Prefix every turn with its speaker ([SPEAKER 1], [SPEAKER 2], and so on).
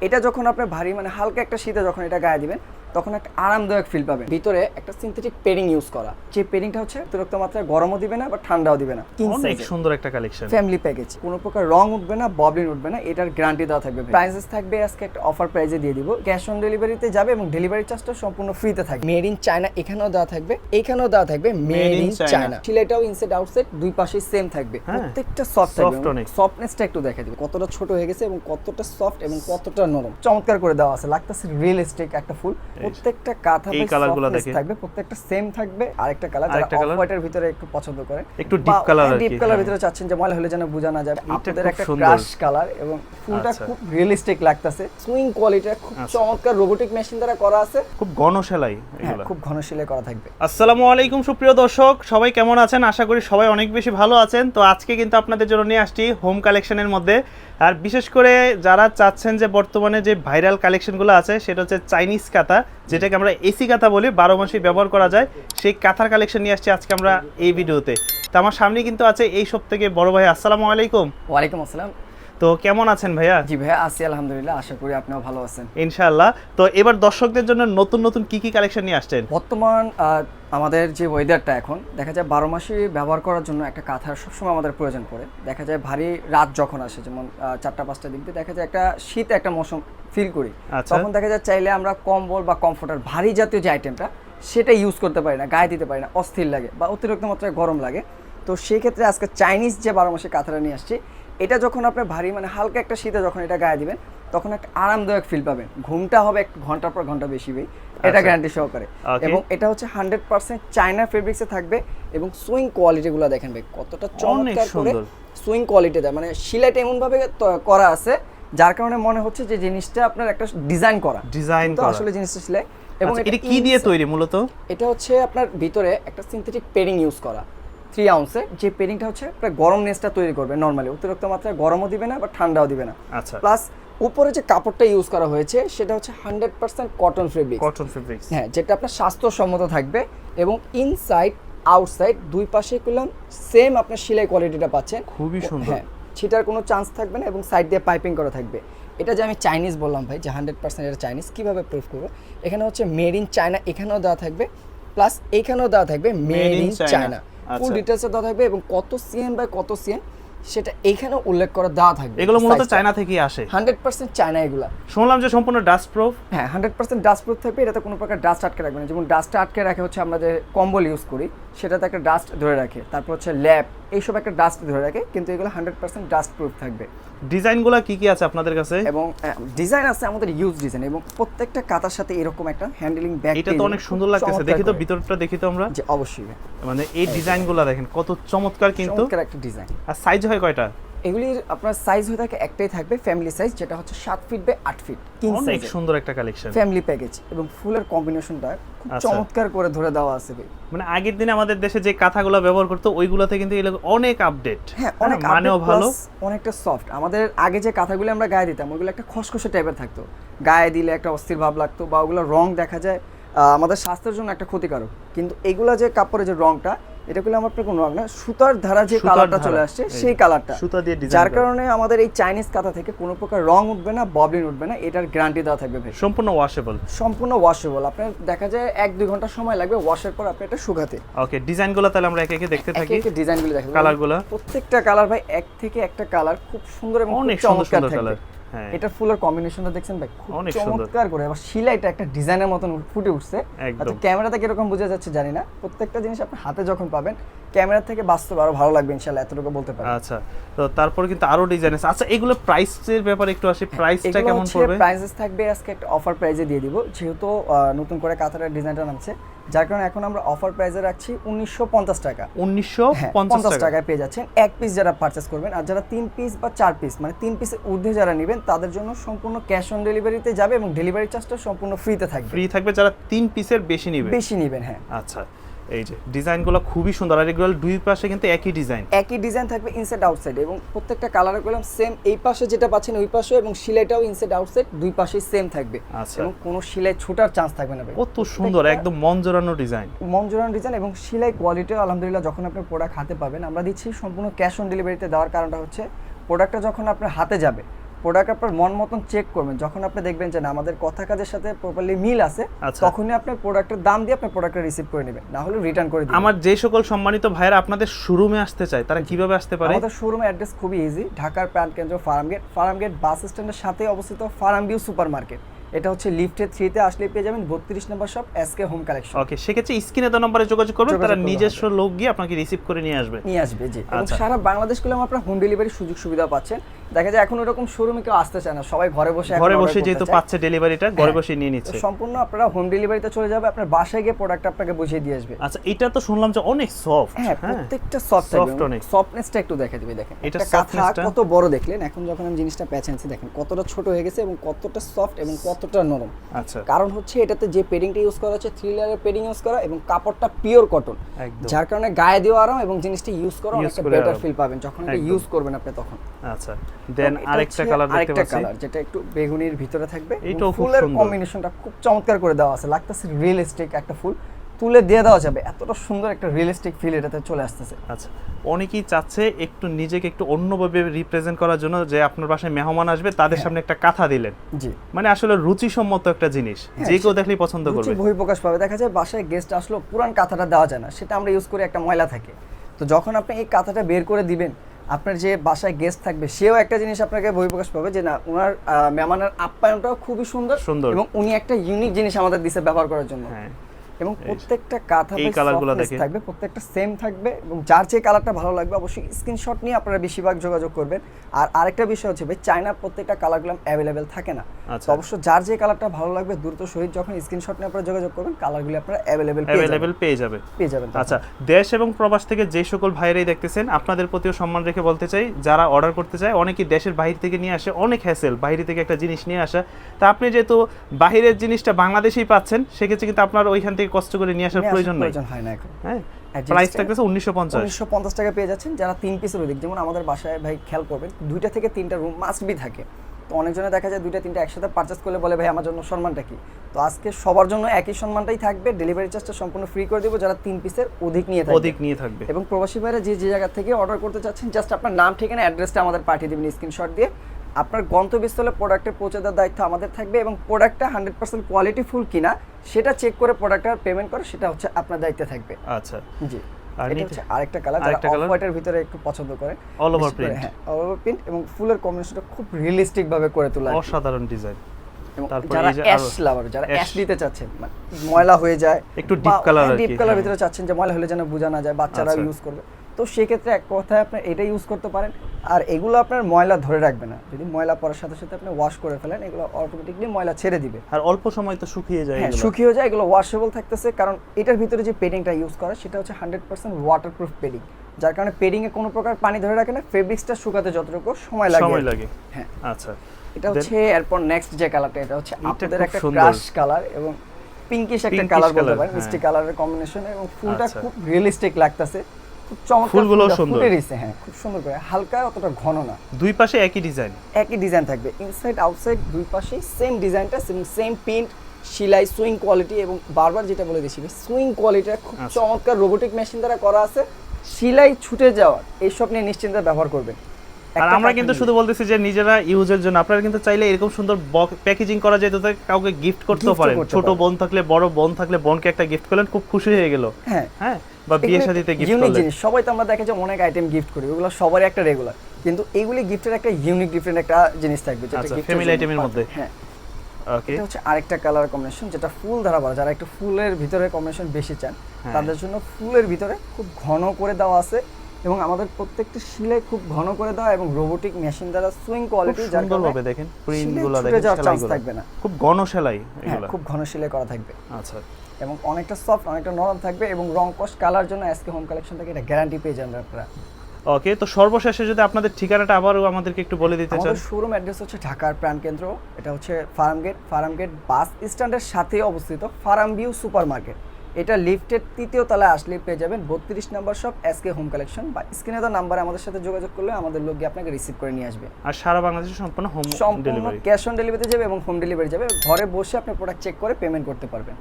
[SPEAKER 1] এটা যখন আপনি ভারী মানে হালকা একটা শীতে যখন এটা গায়ে দিবেন তখন একটা আরামদায়ক ফিল পাবেন ভিতরে একটা সিনথেটিক পেডিং ইউজ করা। যে পেডিংটা হচ্ছে অতিরিক্ত মাত্রায় গরমও দিবে না বা ঠান্ডাও দিবে না।
[SPEAKER 2] অনেক সুন্দর একটা কালেকশন
[SPEAKER 1] ফ্যামিলি প্যাকেজ কোনো প্রকার রং উঠবে না ববলিন উঠবে না এটার গ্যারান্টি দেওয়া থাকবে। প্রাইসেস থাকবে আজকে একটা অফার প্রাইজে দিয়ে দিব। ক্যাশ অন ডেলিভারিতে যাবে এবং ডেলিভারি চার্জটা সম্পূর্ণ ফ্রিতে থাকবে। মেড ইন চায়না এখানেও দেওয়া থাকবে এখানেও দেওয়া থাকবে মেড ইন চায়না সিলাইটাও ইনসাইড আউটসাইড দুই পাশে সেম থাকবে।
[SPEAKER 2] হ্যাঁ।
[SPEAKER 1] প্রত্যেকটা সফট থাকবে। সফটনেসটা একটু দেখা দিবে। কতটা ছোট হয়ে গেছে এবং কতটা সফট এবং কতটা নরম। চমৎকার করে দেওয়া আছে। লাগতেছে রিয়েলিস্টিক একটা ফুল। প্রত্যেকটা কাঁথা
[SPEAKER 2] এই কালারগুলো দেখে।
[SPEAKER 1] থাকবে প্রত্যেকটা সেম থাকবে। আরেকটা কালার
[SPEAKER 2] আরেকটা
[SPEAKER 1] হোয়াইটের ভিতরে একটু পছন্দ করে।
[SPEAKER 2] একটু color আর
[SPEAKER 1] ডিপ কালার। ভিতরে চাচ্ছেন যে ময়লা হলে যেন বোঝা না যাবে আপনাদের একটা ক্রাশ কালার এবং ফুলটা
[SPEAKER 2] আচ্ছা।
[SPEAKER 1] খুব রিয়েলিস্টিক লাগতেছে। সুইং কোয়ালিটিটা খুব
[SPEAKER 2] আচ্ছা।
[SPEAKER 1] চমৎকার রোবোটিক মেশিন দ্বারা করা আছে।
[SPEAKER 2] খুব ঘন সেলাই
[SPEAKER 1] হ্যাঁ
[SPEAKER 2] এগুলো।
[SPEAKER 1] খুব ঘন শিলে করা থাকবে।
[SPEAKER 2] আসসালামু আলাইকুম সুপ্রিয় দর্শক সবাই কেমন আছেন? আশা করি সবাই অনেক বেশি ভালো আছেন। তো আজকে কিন্তু আপনাদের জন্য নিয়ে আসছি হোম কালেকশনের মধ্যে। আর বিশেষ করে যারা চাচ্ছেন যে বর্তমানে যে ভাইরাল কালেকশনগুলো আছে সেটা হচ্ছে চাইনিজ কাঁথা। যেটাকে আমরা এসি কাঁথা বলি বারো মাসে ব্যবহার করা যায়। সেই কাঁথার কালেকশন নিয়ে আসছি আজকে আমরা এই ভিডিওতে। তো আমার সামনে কিন্তু আছে এই সব থেকে বড় ভাই আসসালামু আলাইকুম।
[SPEAKER 1] ওয়ালাইকুম আসসালাম।
[SPEAKER 2] তো কেমন আছেন ভাইয়া?
[SPEAKER 1] জি ভাইয়া আছি আলহামদুলিল্লাহ আশা করি আপনিও ভালো আছেন।
[SPEAKER 2] ইনশাআল্লাহ। তো এবার দর্শকদের জন্য নতুন নতুন কি কি কালেকশন নিয়ে আসছেন?
[SPEAKER 1] বর্তমান আমাদের যে ওয়েদারটা এখন দেখা যায় বারো মাসে ব্যবহার করার জন্য একটা কাঁথার সবসময় আমাদের প্রয়োজন পড়ে। দেখা যায় ভারী রাত যখন আসে যেমন চারটা পাঁচটা দিক দিয়ে দেখা যায় একটা শীত একটা মৌসুম ফিল করি।
[SPEAKER 2] আচ্ছা।
[SPEAKER 1] তখন দেখা যায় চাইলে আমরা কম্বল বা কমফোর্টার ভারী জাতীয় যে আইটেমটা সেটা ইউজ করতে পারি না গায়ে দিতে পারি না অস্থির লাগে বা অতিরিক্ত মাত্রায় গরম লাগে। তো সেই ক্ষেত্রে আজকে চাইনিজ যে বারো মাসে কাঁথাটা নিয়ে আসছি এটা যখন আপনি ভারী মানে হালকা একটা শীতে যখন এটা গায়ে দিবেন তখন একটা আরামদায়ক ফিল পাবেন। ঘুমটা হবে এক ঘণ্টার পর ঘণ্টা বেশি বেই। এটা
[SPEAKER 2] আচ্ছা।
[SPEAKER 1] গ্যারান্টি সহকারে। এবং এটা হচ্ছে হান্ড্রেড পার্সেন্ট চায়না ফেব্রিক্সে থাকবে এবং সুইং কোয়ালিটিগুলো দেখেন ভাই কতটা চমৎকার করে সুইং কোয়ালিটি দেয় মানে সিলাইটা এমনভাবে ত- করা আছে যার কারণে মনে হচ্ছে যে জিনিসটা আপনার একটা ডিজাইন করা।
[SPEAKER 2] ডিজাইন
[SPEAKER 1] তো
[SPEAKER 2] করা।
[SPEAKER 1] আসলে জিনিসটা সিলাই
[SPEAKER 2] এবং এটা কি দিয়ে তৈরি মূলত?
[SPEAKER 1] এটা হচ্ছে আপনার ভিতরে একটা সিনথেটিক পেডিং ইউজ করা। থ্রি আউন্সের যে পেডিংটা হচ্ছে আপনার গরমনেসটা তৈরি করবে নর্মালি অতিরিক্ত মাত্রায় গরমও দিবে না বা ঠান্ডাও দিবে না।
[SPEAKER 2] আচ্ছা।
[SPEAKER 1] প্লাস উপরে যে কাপড়টা ইউজ করা হয়েছে সেটা হচ্ছে hundred percent cotton fabric
[SPEAKER 2] cotton fabrics
[SPEAKER 1] হ্যাঁ যেটা আপনার স্বাস্থ্যসম্মত থাকবে এবং ইনসাইড আউটসাইড দুই পাশে করলাম সেম আপনার সেলাই কোয়ালিটিটা পাচ্ছেন।
[SPEAKER 2] খুবই সুন্দর।
[SPEAKER 1] হ্যাঁ ছিটার কোনো চান্স থাকবে না এবং সাইড দিয়ে পাইপিং করা থাকবে। এটা যে আমি চাইনিজ বললাম ভাই যে হান্ড্রেড পার্সেন্ট এটা চাইনিজ কীভাবে প্রুফ করব? এখানে হচ্ছে মেড ইন চায়না এখানেও দেওয়া থাকবে প্লাস এখানেও দেওয়া থাকবে মেড ইন চায়না ফুল। ডিটেলসে দেওয়া থাকবে এবং কত সিএম বাই কত সিএম সেটা এইখানে উল্লেখ করা দেওয়া থাকবে
[SPEAKER 2] এগুলো মূলত চায়না থেকেই আসে।
[SPEAKER 1] হান্ড্রেড পার্সেন্ট চায়না এগুলো।
[SPEAKER 2] শুনলাম যে সম্পূর্ণ ডাস্ট প্রুফ
[SPEAKER 1] হ্যাঁ হান্ড্রেড পার্সেন্ট ডাস্ট প্রুফ থাকবে এটাতে কোনো প্রকার ডাস্ট আটকে রাখবে না। যেমন ডাস্ট আটকে রাখে হচ্ছে আমরা যে কম্বল ইউজ করি সেটাতে একটা ডাস্ট ধরে রাখে। তারপর হচ্ছে ল্যাব এইসব একটা ডাস্ট ধরে রাখে কিন্তু এগুলো হান্ড্রেড পার্সেন্ট ডাস্ট প্রুফ থাকবে।
[SPEAKER 2] ডিজাইনগুলো কি কি আছে আপনাদের কাছে?
[SPEAKER 1] এবং ডিজাইন আছে আমাদের ইউজ ডিজাইন এবং প্রত্যেকটা কাতার সাথে এরকম একটা হ্যান্ডলিং ব্যাগ
[SPEAKER 2] এটা তো অনেক সুন্দর লাগতেছে। দেখি তো ভিতরটা দেখি তো আমরা।
[SPEAKER 1] যে অবশ্যই।
[SPEAKER 2] মানে এই ডিজাইনগুলো দেখেন কত চমৎকার কিন্তু।
[SPEAKER 1] চমৎকার একটা ডিজাইন
[SPEAKER 2] আর সাইজ হয় কয়টা?
[SPEAKER 1] এগুলির আপনার সাইজ হয়ে থাকে একটাই থাকবে ফ্যামিলি সাইজ যেটা হচ্ছে সাত ফিট বাই আট ফিট কিং
[SPEAKER 2] অনেক সুন্দর একটা কালেকশন
[SPEAKER 1] ফ্যামিলি প্যাকেজ এবং ফুলের কম্বিনেশনটা খুব
[SPEAKER 2] আচ্ছা।
[SPEAKER 1] চমৎকার করে ধরে দেওয়া আছে
[SPEAKER 2] মানে আগের দিনে আমাদের দেশে যে কাঁথাগুলো ব্যবহার করতো ওইগুলোতে কিন্তু এগুলো অনেক আপডেট
[SPEAKER 1] হ্যাঁ অনেক
[SPEAKER 2] মানেও ভালো।
[SPEAKER 1] অনেকটা সফট আমাদের আগে যে কাঁথাগুলো আমরা গায়ে দিতাম ওইগুলো একটা খসখসে টাইপের থাকতো। গায়ে দিলে একটা অস্থির ভাব লাগতো বা ওগুলো রং দেখা যায় আমাদের স্বাস্থ্যের জন্য একটা ক্ষতিকারক। কিন্তু এগুলা যে কাপড়ের যে রংটা এটা করলে আমার কোনো রং না সুতার ধারা যে কালারটা চলে আসছে সেই কালারটা।
[SPEAKER 2] সুতা দিয়ে ডিজাইন
[SPEAKER 1] যার কারণে আমাদের এই চাইনিজ কাঁথা থেকে কোনো প্রকার রং উঠবে না ববলিন উঠবে না এটার গ্যারান্টি দেওয়া থাকবে ভাই।
[SPEAKER 2] সম্পূর্ণ ওয়াশেবল
[SPEAKER 1] সম্পূর্ণ ওয়াশেবল আপনার দেখা যায় এক দুই ঘণ্টা সময় লাগবে ওয়াশের পর আপনি এটা শুকাতে।
[SPEAKER 2] ওকে ডিজাইনগুলো তাহলে আমরা একে একে দেখতে থাকি।
[SPEAKER 1] একে ডিজাইনগুলো দেখাবো
[SPEAKER 2] কালারগুলো
[SPEAKER 1] প্রত্যেকটা কালার ভাই এক থেকে একটা কালার খুব সুন্দর এবং
[SPEAKER 2] অনেক সুন্দর
[SPEAKER 1] চমৎকার
[SPEAKER 2] কালার
[SPEAKER 1] এটা ফুলের কম্বিনেশনটা দেখছেন ভাই? খুব চমৎকার করে। আবার সিলাইটা একটা ডিজাইনের মতন ফুটে উঠছে। আচ্ছা ক্যামেরাতে কীরকম বোঝা যাচ্ছে জানি না। প্রত্যেকটা জিনিস আপনি হাতে যখন পাবেন ক্যামেরা থেকে বাস্তব আরও ভালো লাগবে ইনশাআল্লাহ এতটুকু বলতে পারি।
[SPEAKER 2] আচ্ছা তো তারপর কিন্তু আরও ডিজাইন আছে। আচ্ছা এগুলো প্রাইসের ব্যাপারে একটু আসি। প্রাইসটা কেমন পড়বে?
[SPEAKER 1] প্রাইসেস থাকবে আজকে একটা অফার প্রাইজে দিয়ে দিব। যেহেতু নতুন করে কাতারের ডিজাইনটা নামছে যার কারণে এখন আমরা অফার প্রাইসে রাখছি উনিশশো পঞ্চাশ টাকা।
[SPEAKER 2] উনিশশো
[SPEAKER 1] হ্যাঁ,
[SPEAKER 2] পঞ্চাশ টাকা
[SPEAKER 1] টাকায় পেয়ে যাচ্ছেন। এক পিস যারা পারচেস করবেন আর যারা তিন পিস বা চার পিস মানে তিন পিসের ঊর্ধ্বে যারা নেবেন তাদের জন্য সম্পূর্ণ ক্যাশ অন ডেলিভারিতে যাবে এবং ডেলিভারি চার্জটা সম্পূর্ণ ফ্রিতে থাকবে।
[SPEAKER 2] ফ্রি থাকবে যারা তিন পিসের বেশি নিবে।
[SPEAKER 1] বেশি নেবেন হ্যাঁ।
[SPEAKER 2] আচ্ছা। এই যে ডিজাইনগুলো খুবই সুন্দর আর এগুলো দুই পাশে কিন্তু একই ডিজাইন।
[SPEAKER 1] একই ডিজাইন থাকবে ইনসাইড আউটসাইড এবং প্রত্যেকটা কালার করলাম সেম এই পাশে যেটা পাচ্ছেন ওই পাশে এবং সিলাইটাও ইনসাইড আউটসাইড দুই পাশেই সেম থাকবে।
[SPEAKER 2] আচ্ছা।
[SPEAKER 1] এবং কোনো সিলাই ছোটার চান্স থাকবে না
[SPEAKER 2] কত সুন্দর একদম মন জোড়ানো ডিজাইন।
[SPEAKER 1] মন জোড়ানো ডিজাইন এবং সিলাই কোয়ালিটিও আলহামদুলিল্লাহ যখন আপনি প্রোডাক্ট হাতে পাবেন আমরা দিচ্ছি সম্পূর্ণ ক্যাশ অন ডেলিভারিতে দেওয়ার কারণটা হচ্ছে প্রোডাক্টটা যখন আপনার হাতে যাবে প্রোডাক্ট আপনার মন মতন চেক করবেন। যখন আপনি দেখবেন যে না আমাদের কথা কাজের সাথে প্রপারলি মিল আছে
[SPEAKER 2] আচ্ছা।
[SPEAKER 1] তখনই আপনি প্রোডাক্টের দাম দিয়ে আপনি প্রোডাক্টটা রিসিভ করে নেবেন। না হলে রিটার্ন করে দিবেন।
[SPEAKER 2] আমার যে সকল সম্মানিত ভাইয়েরা আপনাদের শোরুমে আসতে চায় তারা কীভাবে আসতে পারে?
[SPEAKER 1] আমাদের শোরুমের অ্যাড্রেস খুবই ইজি ঢাকার প্রাণ কেন্দ্র ফার্মগেট ফার্মগেট বাস স্ট্যান্ডের সাথে অবস্থিত ফার্ম ভিউ সুপার মার্কেট এটা হচ্ছে লিফটে থ্রিতে আসলে পেয়ে যাবেন বত্রিশ number shop SK home collection
[SPEAKER 2] okay সেক্ষেত্রে স্ক্রিনে দেওয়া নম্বরে যোগাযোগ করবেন তারা নিজস্ব লোক গিয়ে আপনাকে রিসিভ করে নিয়ে আসবে।
[SPEAKER 1] নিয়ে আসবে জি। এবং
[SPEAKER 2] আচ্ছা।
[SPEAKER 1] সারা বাংলাদেশগুলো আপনারা হোম ডেলিভারি সুযোগ সুবিধা পাচ্ছেন। দেখা যায় এখন ওরকম শোরুমে কেউ আসতে চায় না সবাই ঘরে বসে
[SPEAKER 2] ঘরে বসে যেহেতু পাচ্ছে ডেলিভারিটা ঘরে
[SPEAKER 1] হ্যাঁ।
[SPEAKER 2] বসে নিয়ে নিচ্ছে।
[SPEAKER 1] সম্পূর্ণ আপনারা হোম ডেলিভারিতে চলে যাবে আপনার বাসায় গিয়ে প্রোডাক্ট আপনাকে বুঝিয়ে দিয়ে আসবে।
[SPEAKER 2] আচ্ছা এটা তো শুনলাম যে অনেক সফট
[SPEAKER 1] হ্যাঁ প্রত্যেকটা সফট
[SPEAKER 2] Soft অনেক।
[SPEAKER 1] সফটনেসটা একটু দেখে দিবে দেখেন।
[SPEAKER 2] এটা
[SPEAKER 1] কাঁথা কত বড় দেখলেন এখন যখন আমি জিনিসটা প্যাচেন্সি দেখেন কতটা ছোট হয়ে গেছে এবং কতটা সফট এবং কতটা নরম।
[SPEAKER 2] আচ্ছা।
[SPEAKER 1] কারণ হচ্ছে এটাতে যে পেডিংটা ইউজ করা হচ্ছে থ্রি লেয়ারের পেডিং ইউজ করা এবং কাপড়টা পিওর কটন
[SPEAKER 2] একদম।
[SPEAKER 1] যার কারণে গায়ে দেওয়া আরাম এবং জিনিসটা ইউজ করা অনেকটা বেটার ফিল পাবেন যখন এটা ইউজ করবেন আপনি তখন।
[SPEAKER 2] আচ্ছা। দেন আরেকটা কালার দেখতে পাচ্ছি।
[SPEAKER 1] কালার যেটা একটু বেগুনির ভিতরে থাকবে।
[SPEAKER 2] এইটাও
[SPEAKER 1] ফুলের কম্বিনেশনটা খুব চমৎকার করে দেওয়া আছে। লাগতেছে রিয়েলিস্টিক একটা ফুল। তুলে দিয়ে দেওয়া যাবে। এতটা সুন্দর একটা রিয়েলিস্টিক ফিল এটাতে চলে আসতেছে।
[SPEAKER 2] আচ্ছা অনেকেই চাচ্ছে একটু নিজেকে একটু অন্যভাবে রিপ্রেজেন্ট করার জন্য যে আপনার বাসায় মেহমান আসবে তাদের
[SPEAKER 1] হ্যাঁ।
[SPEAKER 2] সামনে একটা কাঁথা দিলেন।
[SPEAKER 1] জি।
[SPEAKER 2] মানে আসলে রুচিসম্মত একটা জিনিস।
[SPEAKER 1] হ্যাঁ,
[SPEAKER 2] যে কেউ দেখলেই পছন্দ করবে।
[SPEAKER 1] বহিঃপ্রকাশ পাবে। দেখা যায় বাসায় গেস্ট আসলো পুরান কাঁথাটা দেওয়া যায় না। সেটা আমরা ইউজ করি একটা ময়লা থাকে। তো যখন আপনি এই কাঁথাটা বের করে দিবেন আপনার যে বাসায় গেস্ট থাকবে সেও একটা জিনিস আপনাকে বহিঃপ্রকাশ পাবে যে না ওনার মেহমানের আপ্যায়নটাও খুবই সুন্দর
[SPEAKER 2] সুন্দর।
[SPEAKER 1] এবং উনি একটা ইউনিক জিনিস আমাদের দিছে ব্যবহার করার জন্য
[SPEAKER 2] হ্যাঁ
[SPEAKER 1] এবং প্রত্যেকটা কাঁথা
[SPEAKER 2] এই কালারগুলো দেখে।
[SPEAKER 1] থাকবে প্রত্যেকটা সেম থাকবে এবং যার যে কালারটা ভালো লাগবে অবশ্যই স্ক্রিনশট নিয়ে আপনারা বেশিরভাগ যোগাযোগ করবেন। আর আরেকটা বিষয় হচ্ছে ভাই চায়নার প্রত্যেকটা কালারগুলো অ্যাভেলেবেল থাকে না।
[SPEAKER 2] আচ্ছা।
[SPEAKER 1] তো অবশ্য যার যে কালারটা ভালো লাগবে দ্রুত সহিত যখন স্ক্রিনশট নিয়ে আপনারা যোগাযোগ করবেন কালারগুলো আপনারা অ্যাভেলেবেল পেয়ে যাবেন।
[SPEAKER 2] অ্যাভেলেবেল পেয়ে যাবে
[SPEAKER 1] পেয়ে যাবেন
[SPEAKER 2] আচ্ছা দেশ এবং প্রবাস থেকে যে সকল ভাইরাই দেখতেছেন আপনাদের প্রতিও সম্মান রেখে বলতে চাই যারা অর্ডার করতে চায় অনেকেই দেশের বাইরে থেকে নিয়ে আসে অনেক হ্যাসেল বাইরে থেকে একটা জিনিস নিয়ে আসা। তা আপনি যেহেতু বাহিরের জিনিসটা বাংলাদেশেই পাচ্ছেন সেক্ষেত্রে কিন্তু আপনার ওইখান থেকে কষ্ট করে নিয়ে আসার প্রয়োজন নাই।
[SPEAKER 1] প্রয়োজন হয় না এখন।
[SPEAKER 2] হ্যাঁ প্রাইস থাকতেছে উনিশশো পঞ্চাশ।
[SPEAKER 1] উনিশশো পঞ্চাশ টাকা পেয়ে যাচ্ছেন যারা তিন পিসের অধিক। যেমন আমাদের বাসায় ভাই খেয়াল করবেন দুইটা থেকে তিনটা রুম মাস্ট বি থাকে। তো অনেকজনে দেখা যায় দুইটা তিনটা একসাথে পারচেস করলে বলে ভাই আমার জন্য সম্মানটা কি? তো আজকে সবার জন্য একই সম্মানটাই থাকবে। ডেলিভারি চার্জটা সম্পূর্ণ ফ্রি করে দেবো যারা তিন পিসের অধিক নিয়ে থাকবে।
[SPEAKER 2] অধিক নিয়ে থাকবে।
[SPEAKER 1] এবং প্রবাসী ভাইরা যে যে জায়গা থেকে অর্ডার করতে চাচ্ছেন জাস্ট আপনার নাম ঠিকানা অ্যাড্রেসটা আমাদের পাঠিয়ে দেবেন স্ক্রিনশট দিয়ে। আপনার গন্তব্যস্থলে প্রোডাক্টের পৌঁছে দেওয়ার দায়িত্ব আমাদের থাকবে এবং প্রোডাক্টটা হান্ড্রেড পার্সেন্ট কোয়ালিটি ফুল কিনা সেটা চেক করে প্রোডাক্টটার পেমেন্ট করে সেটা হচ্ছে আপনার দায়িত্বে থাকবে।
[SPEAKER 2] আচ্ছা।
[SPEAKER 1] জি। এটা হচ্ছে আরেকটা কালার যারা অফ হোয়াইটের ভিতরে একটু পছন্দ করে
[SPEAKER 2] All over
[SPEAKER 1] বিশেষ হ্যাঁ অল ওভার প্রিন্ট এবং ফুলের কম্বিনেশনটা খুব রিয়েলিস্টিক ভাবে করে তোলা
[SPEAKER 2] অসাধারণ ডিজাইন
[SPEAKER 1] যারা অ্যাশ লাভার যারা অ্যাশ দিতে চাচ্ছেন মানে ময়লা হয়ে যায়
[SPEAKER 2] একটু
[SPEAKER 1] ডিপ কালার
[SPEAKER 2] হ্যাঁ।
[SPEAKER 1] ভিতরে চাচ্ছেন যে ময়লা হলে যেন বোঝা না যায় বাচ্চারা
[SPEAKER 2] আচ্ছা।
[SPEAKER 1] ইউজ করবে। তো সেক্ষেত্রে এক কথায় আপনি এটা ইউজ করতে পারেন। আর এগুলো আপনার ময়লা ধরে রাখবে না। যদি ময়লা পড়ার সাথে সাথে আপনি ওয়াশ করে ফেলেন এগুলো অটোমেটিকলি ময়লা ছেড়ে দিবে।
[SPEAKER 2] আর অল্প সময় তো শুকিয়ে যায়
[SPEAKER 1] হ্যাঁ শুকিয়ে যায় এগুলো ওয়াশেবল থাকতেছে। কারণ এটার ভিতরে যে পেডিংটা ইউজ করা সেটা হচ্ছে হান্ড্রেড পার্সেন্ট ওয়াটারপ্রুফ পেডিং যার কারণে পেডিং এ কোনো প্রকার পানি ধরে রাখে না ফেব্রিক্সটা শুকাতে যতটুকু সময় লাগে।
[SPEAKER 2] সময় লাগে।
[SPEAKER 1] হ্যাঁ।
[SPEAKER 2] আচ্ছা।
[SPEAKER 1] এটা হচ্ছে এরপর নেক্সট যে কালারটা এটা হচ্ছে আপনাদের একটা ক্রাশ কালার এবং পিঙ্কিশ একটা কালার বলতে পারেন মিষ্টি
[SPEAKER 2] হ্যাঁ।
[SPEAKER 1] কালারের কম্বিনেশন এবং ফুলটা
[SPEAKER 2] আচ্ছা।
[SPEAKER 1] খুব রিয়েলিস্টিক লাগতেছে।
[SPEAKER 2] সুন্দর।
[SPEAKER 1] রয়েছে হ্যাঁ খুব সুন্দর করে। হালকা অতটা ঘন না।
[SPEAKER 2] দুই পাশে একই ডিজাইন।
[SPEAKER 1] একই ডিজাইন থাকবে। ইনসাইড আউটসাইড দুই পাশেই সেম ডিজাইনটা সেম সেম প্রিন্ট সেলাই সুইং কোয়ালিটি এবং বারবার যেটা বলে দিচ্ছি সুইং কোয়ালিটিটা খুব
[SPEAKER 2] আচ্ছা।
[SPEAKER 1] চমৎকার রোবোটিক মেশিন দ্বারা করা আছে। সেলাই ছুটে যাওয়ার এইসব নিয়ে নিশ্চিন্তে ব্যবহার করবেন।
[SPEAKER 2] আর আমরা কিন্তু শুধু বলতেছি যে নিজেরা ইউজের জন্য আপনারা কিন্তু চাইলে এরকম সুন্দর প্যাকেজিং করা যেত তো কাউকে গিফট করতেও পারেন। ছোট। বোন থাকলে বড় বোন থাকলে বোনকে একটা গিফট করলেন খুব খুশি হয়ে গেল।
[SPEAKER 1] হ্যাঁ।
[SPEAKER 2] হ্যাঁ? বা বিয়ে শাদিতে গিফট
[SPEAKER 1] ইউনিক জিনিস সবাই তো আমরা দেখে যে অনেক আইটেম গিফট করি ওগুলো সবারই একটা রেগুলার কিন্তু এইগুলি গিফটের একটা ইউনিক ডিফারেন্ট একটা জিনিস থাকবে যেটা
[SPEAKER 2] আচ্ছা, ফ্যামিলি
[SPEAKER 1] perfect।
[SPEAKER 2] মধ্যে।
[SPEAKER 1] হ্যাঁ
[SPEAKER 2] ওকে
[SPEAKER 1] এটা হচ্ছে আরেকটা কালার কম্বিনেশন যেটা ফুল ধারা বলা যারা একটু ফুলের ভিতরে কম্বিনেশন বেশি চান
[SPEAKER 2] হ্যাঁ।
[SPEAKER 1] তাদের জন্য ফুলের ভিতরে খুব ঘন করে দেওয়া আছে এবং আমাদের প্রত্যেকটা শিলে খুব ঘন করে দেওয়া এবং রোবোটিক মেশিন দ্বারা সুইং কোয়ালিটি যার
[SPEAKER 2] সুন্দর
[SPEAKER 1] কারণে
[SPEAKER 2] দেখেন প্রিন্ট
[SPEAKER 1] শিলে
[SPEAKER 2] গুলো
[SPEAKER 1] ছুটে
[SPEAKER 2] দেখেন
[SPEAKER 1] থাকবে না।
[SPEAKER 2] খুব ঘন সেলাই
[SPEAKER 1] হ্যাঁ
[SPEAKER 2] এগুলো।
[SPEAKER 1] খুব ঘন সেলাই করা থাকবে।
[SPEAKER 2] আচ্ছা।
[SPEAKER 1] এবং অনেকটা সফট অনেকটা নরম থাকবে এবং রং কস কালার জন্য আজকে হোম কালেকশন থেকে এটা গ্যারান্টি পেয়ে যাবেন আপনারা।
[SPEAKER 2] ওকে তো সর্বশেষে যদি আপনাদের ঠিকানাটা আবারও আমাদেরকে একটু বলে দিতে চান।
[SPEAKER 1] শোরুম অ্যাড্রেস হচ্ছে ঢাকার প্রাণকেন্দ্র এটা হচ্ছে farm gate farm gate bus স্ট্যান্ডের সাথে অবস্থিত ফার্ম ভিউ সুপার মার্কেট এটা লিফটের তৃতীয় তলায় আসলে পেয়ে যাবেন বত্রিশ নম্বর সব এস কে হোম কালেকশন বা স্ক্রিনে দেওয়া নাম্বারে আমাদের সাথে যোগাযোগ করলে আমাদের লোক আপনাকে রিসিভ করে নিয়ে আসবে।
[SPEAKER 2] আর সারা বাংলাদেশে সম্পূর্ণ হোম
[SPEAKER 1] সম্পূর্ণ ক্যাশ অন ডেলিভারিতে যাবে এবং হোম ডেলিভারি যাবে। ঘরে বসে আপনি প্রোডাক্ট চেক করে পেমেন্ট করতে পারবেন।